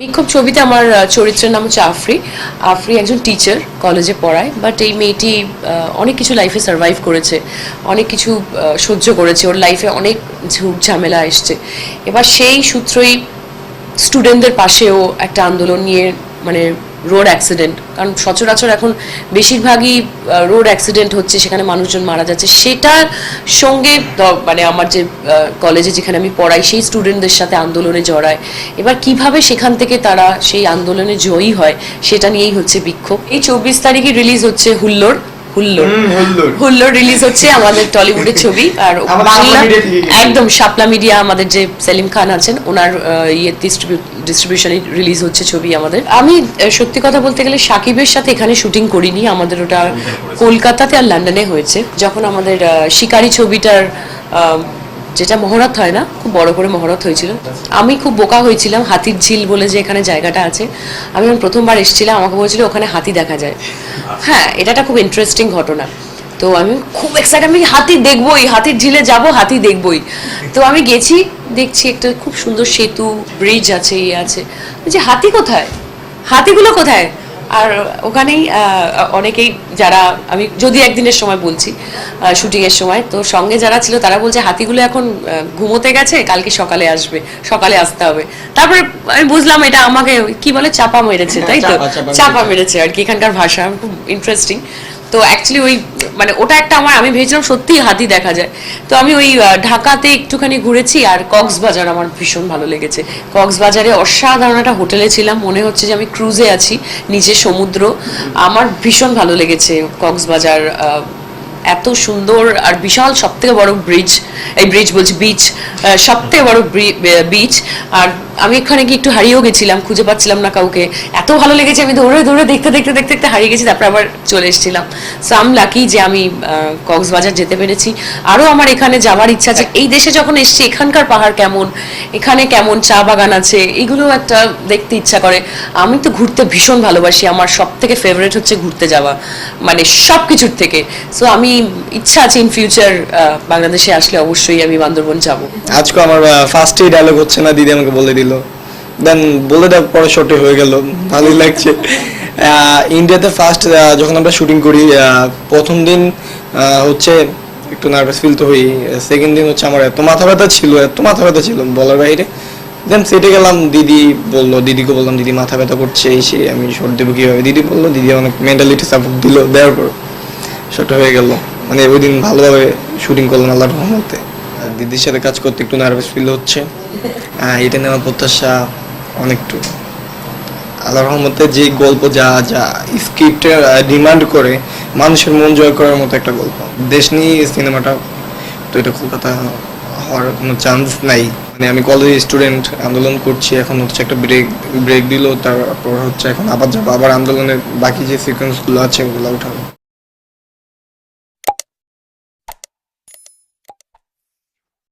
বিক্ষোভ ছবিতে আমার চরিত্রের নাম হচ্ছে আফরি। আফরি একজন টিচার কলেজে পড়ায় বাট এই মেয়েটি অনেক কিছু লাইফে সার্ভাইভ করেছে, অনেক কিছু সহ্য করেছে, ওর লাইফে অনেক ঝুট ঝামেলা এসছে। এবার সেই সূত্রই স্টুডেন্টদের পাশেও একটা আন্দোলন নিয়ে মানে রোড অ্যাক্সিডেন্ট কারণ সচরাচর এখন বেশিরভাগই রোড অ্যাক্সিডেন্ট হচ্ছে, সেখানে মানুষজন মারা যাচ্ছে। সেটার সঙ্গে মানে আমার যে কলেজে যেখানে আমি পড়াই, সেই স্টুডেন্টদের সাথে আন্দোলনে জড়ায়। এবার কীভাবে সেখান থেকে তারা সেই আন্দোলনে জয়ী হয়, সেটা নিয়েই হচ্ছে বিক্ষোভ। এই চব্বিশ তারিখে রিলিজ হচ্ছে হুল্লোড়। হুল্লোড়। হুল্লোড়। রিলিজ হচ্ছে আমাদের টলিউডের ছবি। আর বাংলা। একদম শাপলা মিডিয়া আমাদের যে সেলিম খান আছেন ওনার ইয়ে ডিস্ট্রিবিউশনে রিলিজ হচ্ছে ছবি আমাদের। আমি সত্যি কথা বলতে গেলে সাকিবের সাথে এখানে শুটিং করিনি। আমাদের ওটা কলকাতাতে। আর লন্ডনে হয়েছে। যখন আমাদের শিকারি ছবিটার যেটা মহরত হয় না, খুব বড় করে মহরত হয়েছিল। আমি খুব বোকা হয়েছিলাম, হাতির ঝিল বলে যে এখানে জায়গাটা আছে। আমি যখন প্রথমবার এসেছিলাম, আমাকে বলেছিল ওখানে হাতি দেখা যায়। হ্যাঁ এটা একটা খুব ইন্টারেস্টিং ঘটনা। তো আমি খুব এক্সাইটেড আমি হাতি দেখবই, হাতির ঝিলে যাব, হাতি দেখবই। তো আমি গেছি, দেখছি একটা খুব সুন্দর সেতু ব্রিজ আছে ইয়ে আছে। যে হাতি কোথায়? হাতিগুলো কোথায়? আর ওখানেই অনেকেই যারা আমি যদি একদিনের সময় বলছি শুটিংয়ের সময় তো সঙ্গে যারা ছিল তারা বলছে হাতিগুলো এখন ঘুমোতে গেছে কালকে সকালে আসবে সকালে আসতে হবে। তারপরে আমি বুঝলাম এটা আমাকে কি বলে চাপা মেরেছে তাই তো? চাপা মেরেছে। আর কি এখানকার ভাষা খুব ইন্টারেস্টিং তো অ্যাকচুয়ালি ওই মানে ওটা একটা আমার, আমি ভেবেছিলাম সত্যিই হাতি দেখা যায়। তো আমি ওই ঢাকাতে একটুখানি ঘুরেছি আর কক্সবাজার আমার ভীষণ ভালো লেগেছে। কক্সবাজারে অসাধারণ একটা হোটেলে ছিলাম, মনে হচ্ছে যে আমি ক্রুজে আছি নিচে সমুদ্র। আমার ভীষণ ভালো লেগেছে কক্সবাজার এত সুন্দর আর বিশাল সব থেকে বড় ব্রিজ এই ব্রিজ বলছি বিচ সব থেকে বড় বিচ আর আমি এখানে গিয়ে একটু হারিয়েও গেছিলাম, খুঁজে পাচ্ছিলাম না কাউকে। এত ভালো লেগেছে, আমি দৌড়ে দৌড়ে দেখতে দেখতে দেখতে দেখতে হারিয়ে গেছি, তারপর আবার চলে এসেছিলাম। সো আম লাকি যে আমি কক্সবাজার যেতে পেরেছি। আরও আমার এখানে যাওয়ার ইচ্ছা আছে। এই দেশে যখন এসেছি, এখানকার পাহাড় কেমন? এখানে কেমন চা বাগান আছে, এগুলো একটা দেখতে ইচ্ছা করে। আমি তো ঘুরতে ভীষণ ভালোবাসি, আমার সব থেকে ফেভারিট হচ্ছে ঘুরতে যাওয়া মানে সব কিছুর থেকে। সো আমি ইচ্ছা আছে ইন ফিউচার বাংলাদেশে আসলে অবশ্যই আমি বান্দরবন যাব। আজকে আমার ফার্স্টেই ডায়লগ হচ্ছে না, দিদি আমাকে বলে দিল। দেন বলে দেওয়ার পরে শর্টে হয়ে গেল, ভালোই লাগছে। ইন্ডিয়াতে ফার্স্ট যখন আমরা শুটিং করি প্রথম দিন হচ্ছে একটু নার্ভাস ফিল তো হই সেকেন্ড দিন হচ্ছে আমার এত মাথা ব্যথা ছিল এত মাথা ব্যথা ছিল বলার বাইরে। দেন সেটে গেলাম দিদি বলল দিদিকে বললাম দিদি মাথা ব্যথা করছে এই সেই। আমি শর্ট দেবো কীভাবে? দিদি বলল দিদি অনেক মেন্টালিটি সাপোর্ট দিল দেওয়ার পর। সেটা হয়ে গেল। মানে ওই দিন ভালোভাবে শুটিং করলাম আল্লাহর রহমতে। দিদির সাথে কাজ করতে একটু নার্ভাস ফিল হচ্ছে। আহ, এটা নেওয়ার প্রত্যাশা অনেকটু। আল্লাহ রহমতে যে গল্প যা যা স্ক্রিপ্টে ডিমান্ড করে মানুষের মন জয় করার মতো একটা গল্প। দেশ নিয়ে সিনেমাটা তো এটা কলকাতা হওয়ার কোনো চান্স নাই। মানে আমি কলেজ স্টুডেন্ট আন্দোলন করছি, এখন হচ্ছে একটা ব্রেক ব্রেক দিল, তারপর হচ্ছে এখন আবার যাব। আবার আন্দোলনের বাকি যে সিকোয়েন্সগুলো আছে, ওগুলো উঠাবো।